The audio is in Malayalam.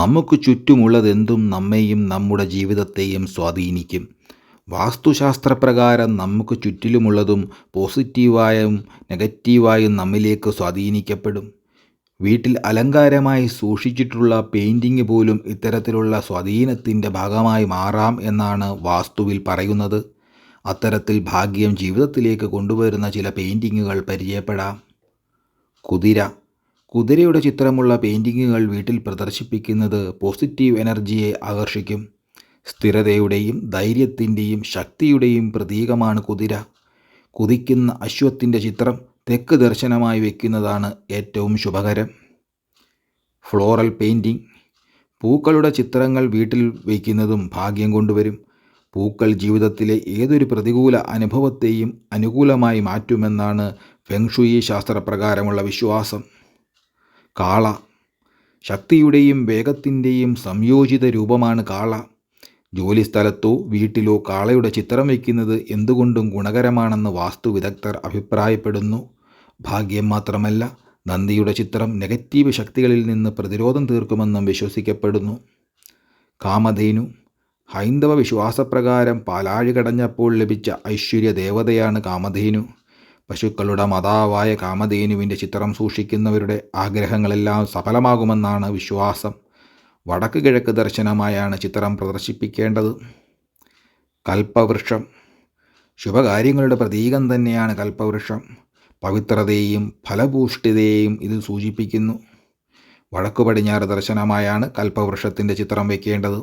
നമുക്ക് ചുറ്റുമുള്ളതെന്തും നമ്മെയും നമ്മുടെ ജീവിതത്തെയും സ്വാധീനിക്കും. വാസ്തുശാസ്ത്രപ്രകാരം നമുക്ക് ചുറ്റിലുമുള്ളതും പോസിറ്റീവായും നെഗറ്റീവായും നമ്മിലേക്ക് സ്വാധീനിക്കപ്പെടും. വീട്ടിൽ അലങ്കാരമായി സൂക്ഷിച്ചിട്ടുള്ള പെയിന്റിങ് പോലും ഇത്തരത്തിലുള്ള സ്വാധീനത്തിന്റെ ഭാഗമായി മാറാം എന്നാണ് വാസ്തുവിൽ പറയുന്നത്. അത്തരത്തിൽ ഭാഗ്യം ജീവിതത്തിലേക്ക് കൊണ്ടുവരുന്ന ചില പെയിന്റിങ്ങുകൾ പരിചയപ്പെടാം. കുതിര കുതിരയുടെ ചിത്രമുള്ള പെയിന്റിങ്ങുകൾ വീട്ടിൽ പ്രദർശിപ്പിക്കുന്നത് പോസിറ്റീവ് എനർജിയെ ആകർഷിക്കും. സ്ഥിരതയുടെയും ധൈര്യത്തിന്റെയും ശക്തിയുടെയും പ്രതീകമാണ് കുതിര. കുതിക്കുന്ന അശ്വത്തിന്റെ ചിത്രം തെക്ക് ദർശനമായി വയ്ക്കുന്നതാണ് ഏറ്റവും ശുഭകരം. ഫ്ലോറൽ പെയിന്റിംഗ് പൂക്കളുടെ ചിത്രങ്ങൾ വീട്ടിൽ വയ്ക്കുന്നതും ഭാഗ്യം കൊണ്ടുവരും. പൂക്കൾ ജീവിതത്തിലെ ഏതൊരു പ്രതികൂല അനുഭവത്തെയും അനുകൂലമായി മാറ്റുമെന്നാണ് ഫെങ്ഷുയി ശാസ്ത്രപ്രകാരമുള്ള വിശ്വാസം. കാള. ശക്തിയുടെയും വേഗത്തിന്റെയും സംയോജിത രൂപമാണ് കാള. ജോലിസ്ഥലത്തോ വീട്ടിലോ കാളയുടെ ചിത്രം വയ്ക്കുന്നത് എന്തുകൊണ്ടും ഗുണകരമാണെന്ന് വാസ്തു വിദഗ്ധർ അഭിപ്രായപ്പെടുന്നു. ഭാഗ്യം മാത്രമല്ല നന്ദിയുടെ ചിത്രം നെഗറ്റീവ് ശക്തികളിൽ നിന്ന് പ്രതിരോധം തീർക്കുമെന്നും വിശ്വസിക്കപ്പെടുന്നു. കാമധേനു ഹൈന്ദവ വിശ്വാസപ്രകാരം പാലാഴി കടഞ്ഞപ്പോൾ ലഭിച്ച ഐശ്വര്യ ദേവതയാണ് കാമധേനു. പശുക്കളുടെ മാതാവായ കാമധേനുവിന്റെ ചിത്രം സൂക്ഷിക്കുന്നവരുടെ ആഗ്രഹങ്ങളെല്ലാം സഫലമാകുമെന്നാണ് വിശ്വാസം. വടക്ക് കിഴക്ക് ദർശനമായാണ് ചിത്രം പ്രദർശിപ്പിക്കേണ്ടത്. കൽപ്പവൃക്ഷം. ശുഭകാര്യങ്ങളുടെ പ്രതീകം തന്നെയാണ് കൽപ്പവൃക്ഷം. പവിത്രതയെയും ഫലഭൂഷ്ഠിതയെയും ഇത് സൂചിപ്പിക്കുന്നു. വടക്കു പടിഞ്ഞാറ് ദർശനമായാണ് കൽപ്പവൃക്ഷത്തിന്റെ ചിത്രം വയ്ക്കേണ്ടത്.